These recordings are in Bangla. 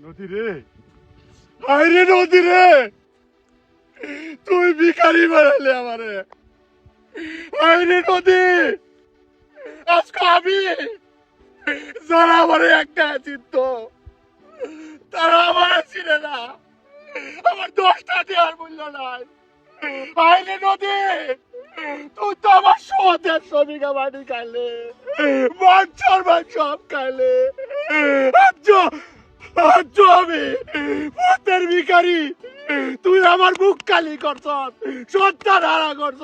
নদী রে আরে নদী তুই ভিখারি বানালে আমারে। আরে নদী! আজকে আমি যারা আমারে একটা চিত্ত, তারা আমার চিনে না। আমার দশটা দেওয়ার মূল্য নাই। আইনে নদী! তুই তো আমার সতের শ্রমিকা মাটি খাইলে। বান সব খাইলে। আজ আমি পথের ভিখারি, তুই আমার বুক কালি করছ সত্তা ধারা করছ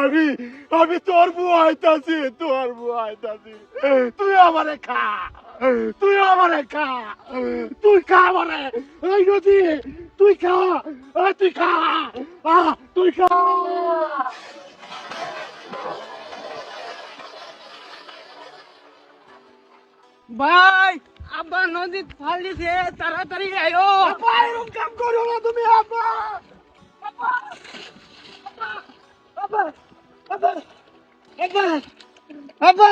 আমি আমি তোর বউ আইতাছি তোর বউ আইতাছি তুই আমারে খা, তুই আমারে খা, তুই খা আমারে। এই নদী, তুই খা তুই খা তুই খা। ভাই আব্বা নদী ফাল দিছে তাড়াতাড়ি আয়ো আব্বা এরকম কাম করো না তুমি আব্বা আব্বা আব্বা আব্বা আব্বা আব্বা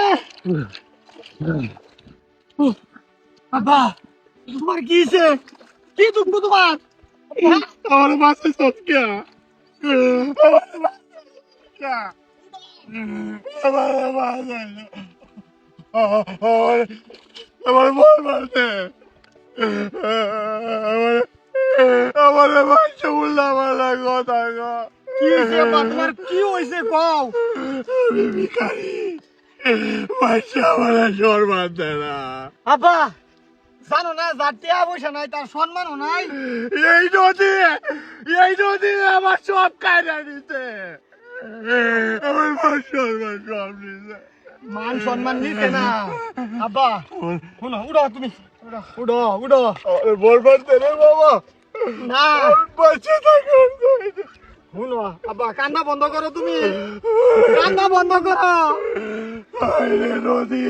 আব্বা তোমার কি হইছে কি দুঃখ তোমার আমার বাসে সৎকা আমার বাসে আমার আমার আমার বল মারতে আমার আমার মাসে উল্লা মারা কথা গো কি হইছে আব্বা তোমার কি হইছে কও? আমি ভিখারি। মাসে আমার সর বাঁধে না। আব্বা জানো না নাই তার সম্মানও নাই। এই নদী এই নদী আমার সব কায়দা দিতে আমার সব দিতে মান সম্মান নিতে না। আব্বা শুনো উড়ো তুমি। উড়ো উড়ো। উড়ো বলবার রে বাবা। না। বাচ্চা থাকো। শুনো আব্বা কান্না বন্ধ করো তুমি। কান্না বন্ধ করো। নদী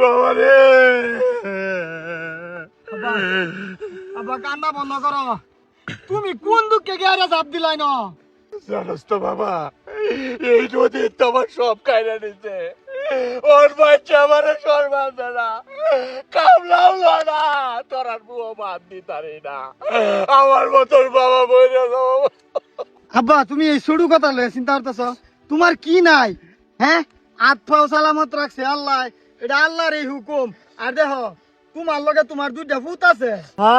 বাবা রে। আব্বা কান্না বন্ধ করো। তুমি কোন দুঃখে গিয়ে চাপ দিলাই না? জানোস তো বাবা এই নদী তোমার সব কায়দা নিতে ওর বাচ্চা আমার সর্বান না। কামলাও না তোর আর বুয়ো বাদ দিতারি না। আমার মতন বাবা বইরে আব্বা তুমি এই সরু কথা লয়ে চিন্তা করতেছ? তোমার কি নাই? হ্যাঁ? হাত পাও সালামত রাখছে আল্লাহ। এটা আল্লাহর এই হুকুম। আর দেখো তোমার লগে তোমার দুইটা ভূত আছে।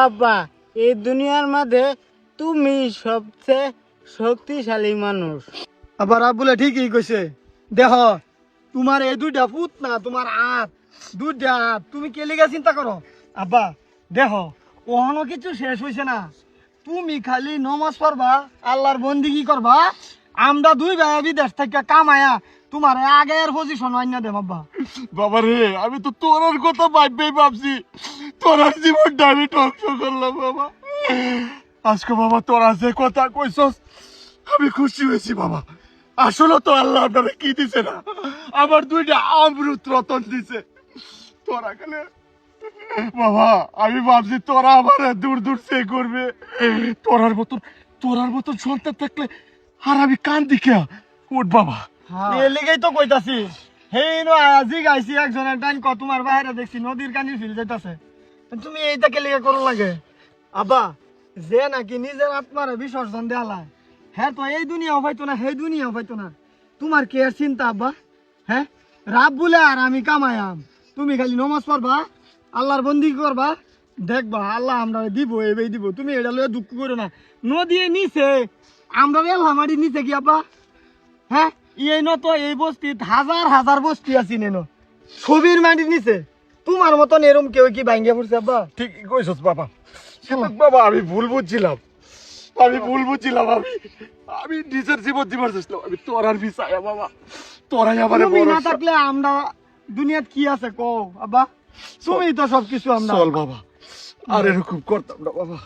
আব্বা এই দুনিয়ার মধ্যে তুমি সবচেয়ে শক্তিশালী মানুষ। আবার আব্বুলে ঠিকই কইছে। দেখ, তোমার এই দুইটা ফুট না, তোমার হাত দুইটা হাত তুমি কে লিগা চিন্তা করো? আব্বা, দেখ, কখনো কিছু শেষ হইছে না। তুমি খালি নমাজ পড়বা, আল্লাহর বন্দিগি করবা? আমরা দুই ভাই বিদেশ থেকে কামায়া তোমার আগের পজিশন আইনা দেব, আব্বা। বাবা রে, আমি তো তোর কথা ভাববেই ভাবছি। তোর জীবনটা আমি ধ্বংস করলাম, বাবা। আজকে বাবা তোরা যে কথা কইছস, আমি খুশি হয়েছি, বাবা। আসলে তো আল্লাহ আপনারা কি দিছে না? আমার দুইটা অমৃত রতন দিছে। তোরা গেলে বাবা আমি ভাবছি তোরা আমার দূর দূর সে করবে। তোরার মতন তোরার মতন সন্তান থাকলে আর আমি কান দিকে উঠ বাবা। এ লিগেই তো কইতাছি হেই নো আজি গাইছি একজনের টাইম ক তোমার বাইরে দেখছি নদীর কানি ফিল যাইতাছে। তুমি এইটাকে লিগে করো লাগে। আব্বা যে নাকি নিজের আত্মারে বিসর্জন দেয়ালায় হ্যাঁ তো এই দুনিয়া হইতো না, সেই দুনিয়া হইতো না। তোমার কি আর চিন্তা, আব্বা? হ্যাঁ? রাব বলে আর আমি কামায়াম তুমি খালি নমাজ পড়বা, আল্লাহর বন্দি করবা, দেখবা, আল্লাহ আমরা দিব, এই দিব। তুমি এটা লয়ে দুঃখ করো না। নদী নিচে, আমরা রেলহামারি নিচে কি, আব্বা? হ্যাঁ? এই নত, এই বস্তিত হাজার হাজার বস্তি আছি নেন। ছবির মাটির নিচে। তোমার মতন এরম কেউ কি ভাঙ্গে পড়ছে, আব্বা? ঠিক কইছস, বাবা। বাবা, আমি ভুল বুঝছিলাম। আমি ভুল বুঝছিলাম আমি আমি নিজের জীবন জীবন চেষ্টা আমি তোর আর বিচাই বাবা। তোরাই আমার না থাকলে আমরা দুনিয়াত কি আছে কও আব্বা? তুমি তো সবকিছু আমরা। চল বাবা। আর এরকম করতাম না বাবা।